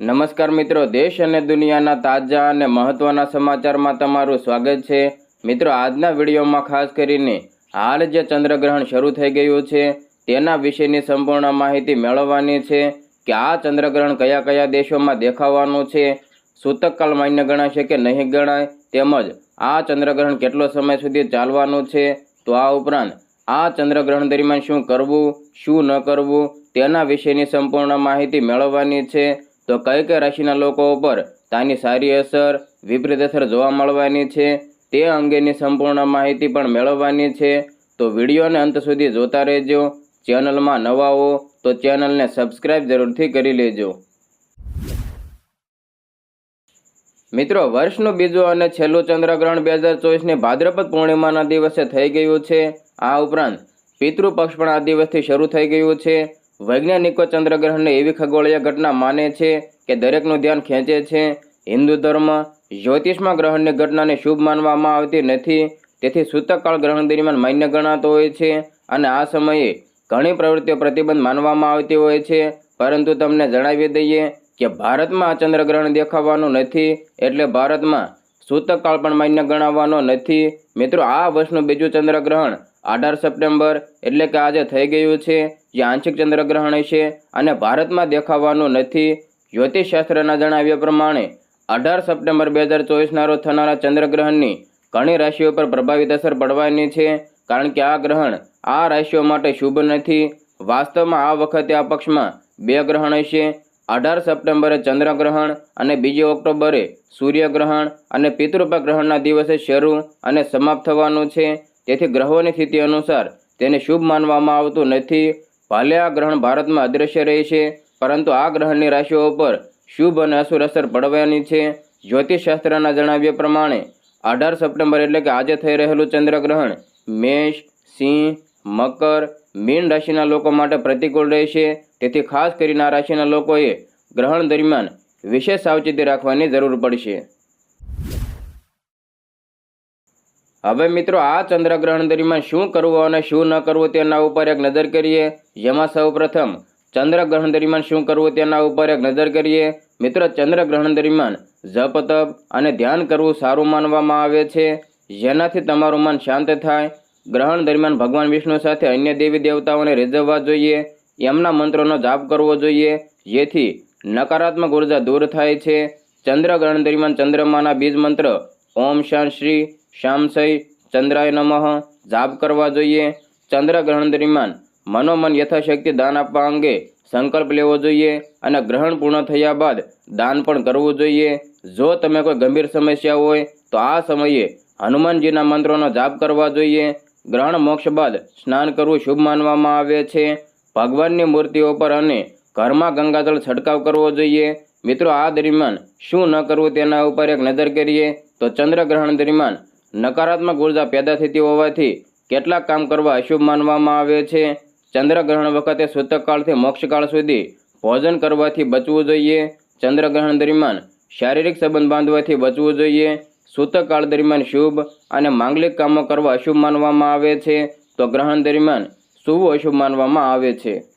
નમસ્કાર મિત્રો, દેશ અને દુનિયાના તાજા અને મહત્વના સમાચારમાં તમારું સ્વાગત છે. મિત્રો, આજના વિડીયોમાં ખાસ કરીને હાલ જે ચંદ્રગ્રહણ શરૂ થઈ ગયું છે, તેના વિશેની સંપૂર્ણ માહિતી મેળવવાની છે કે આ ચંદ્રગ્રહણ કયા કયા દેશોમાં દેખાવાનું છે. સૂતકકાલ માન્ય ગણાશે કે નહીં ગણાય, તેમજ આ ચંદ્રગ્રહણ કેટલો સમય સુધી ચાલવાનું છે, તો આ ઉપરાંત આ ચંદ્રગ્રહણ દરમિયાન શું કરવું, શું ન કરવું, તેના વિશેની સંપૂર્ણ માહિતી મેળવવાની છે. તો કઈ કઈ રાશિના લોકો ઉપર તાની સારી અસર, વિપરીત અસર જોવા મળવાની છે. તે અંગેની સંપૂર્ણ માહિતી પણ મેળવવાની છે. તો વિડીયોને અંત સુધી જોતા રહેજો. ચેનલમાં નવા હો તો ચેનલને સબસ્ક્રાઇબ જરૂરથી કરી લેજો. મિત્રો, વર્ષનું બીજું અને છેલ્લું ચંદ્રગ્રહણ બે હજાર ચોવીસની ભાદ્રપદ પૂર્ણિમાના દિવસે થઈ ગયું છે. આ ઉપરાંત પિતૃપક્ષ પણ આ દિવસથી શરૂ થઈ ગયું છે. વૈજ્ઞાનિકો ચંદ્રગ્રહણને એવી ખગોળીય ઘટના માને છે કે દરેકનું ધ્યાન ખેંચે છે. હિન્દુ ધર્મ જ્યોતિષમાં ગ્રહણની ઘટનાને શુભ માનવામાં આવતી નથી. તેથી સૂતકકાળ ગ્રહણ દરમિયાન માન્ય ગણાતો હોય છે અને આ સમયે ઘણી પ્રવૃત્તિઓ પ્રતિબંધ માનવામાં આવતી હોય છે. પરંતુ તમને જણાવી દઈએ કે ભારતમાં આ ચંદ્રગ્રહણ દેખાવાનું નથી. એટલે ભારતમાં સૂતકકાળ પણ માન્ય ગણાવવાનો નથી. મિત્રો, આ વર્ષનું બીજું ચંદ્રગ્રહણ અઢાર સપ્ટેમ્બર એટલે કે આજે થઈ ગયું છે. જે આંશિક ચંદ્રગ્રહણ છે અને ભારતમાં દેખાવાનું નથી. જ્યોતિષશાસ્ત્રના જણાવ્યા પ્રમાણે, અઢાર સપ્ટેમ્બર બે હજાર ચોવીસના રોજ થનારા ચંદ્રગ્રહણની ઘણી રાશિઓ પર પ્રભાવિત અસર પડવાની છે, કારણ કે આ ગ્રહણ આ રાશિઓ માટે શુભ નથી. વાસ્તવમાં આ વખતે આ પક્ષમાં બે ગ્રહણ હશે. અઢાર સપ્ટેમ્બરે ચંદ્રગ્રહણ અને બીજી ઓક્ટોબરે સૂર્યગ્રહણ અને પિતૃપગ્રહણના દિવસે શરૂ અને સમાપ્ત થવાનું છે. તેથી ગ્રહોની સ્થિતિ અનુસાર તેને શુભ માનવામાં આવતું નથી. ભલે આ ગ્રહણ ભારતમાં અદૃશ્ય રહે છે પરંતુ આ ગ્રહણની રાશિઓ ઉપર શુભ અને અસુર અસર પડવાની છે. જ્યોતિષશાસ્ત્રના જણાવ્યા પ્રમાણે, અઢાર સપ્ટેમ્બર એટલે કે આજે થઈ રહેલું ચંદ્રગ્રહણ મેષ, સિંહ, મકર મીન રાશિના લોકો માટે પ્રતિકૂળ રહેશે. તેથી ખાસ કરીને આ રાશિના લોકોએ ગ્રહણ દરમિયાન વિશેષ સાવચેતી રાખવાની જરૂર પડશે. હવે મિત્રો, આ ચંદ્રગ્રહણ દરમિયાન શું કરવું અને શું ન કરવું તેના ઉપર એક નજર કરીએ. જેમાં સૌપ્રથમ ચંદ્રગ્રહણ દરમિયાન શું કરવું તેના ઉપર એક નજર કરીએ. મિત્રો ચંદ્રગ્રહણ દરમિયાન જપ, તપ અને ધ્યાન કરવું સારું માનવામાં આવે છે. જેનાથી તમારું મન શાંત થાય ગ્રહણ દરમિયાન ભગવાન વિષ્ણુ સાથે અન્ય દેવી દેવતાઓને રીઝવવા જોઈએ એમના મંત્રોનો જાપ કરવો જોઈએ. જેથી નકારાત્મક ઊર્જા દૂર થાય છે. ચંદ્રગ્રહણ દરમિયાન ચંદ્રમાના બીજ મંત્ર ઓમ શાંત શ્રી શામસય ચંદ્રાય નમઃ જાપ કરવા જોઈએ. ચંદ્રગ્રહણ દરમિયાન મનોમન યથાશક્તિ દાન આપવા અંગે સંકલ્પ લેવો જોઈએ અને ગ્રહણ પૂર્ણ થયા બાદ દાન પણ કરવું જોઈએ. જો તમે કોઈ ગંભીર સમસ્યા હોય તો આ સમયે હનુમાનજીના મંત્રોનો જાપ કરવા જોઈએ. ગ્રહણ મોક્ષ બાદ સ્નાન કરવું શુભ માનવામાં આવે છે. ભગવાનની મૂર્તિઓ પર અને ઘરમાં ગંગાજળ છંટકાવ કરવો જોઈએ. મિત્રો, આ દરમિયાન શું ન કરવું તેના ઉપર એક નજર કરીએ તો ચંદ્રગ્રહણ દરમિયાન નકારાત્મક ઊર્જા પેદા થતી હોવાથી કેટલાક કામ કરવા અશુભ માનવામાં આવે છે. ચંદ્રગ્રહણ વખતે સૂતકકાળથી મોક્ષકાળ સુધી ભોજન કરવાથી બચવું જોઈએ. ચંદ્રગ્રહણ દરમિયાન શારીરિક સંબંધ બાંધવાથી બચવું જોઈએ. સૂતકકાળ દરમિયાન શુભ અને માંગલિક કામો કરવા અશુભ માનવામાં આવે છે. તો ગ્રહણ દરમિયાન શુભ અશુભ માનવામાં આવે છે.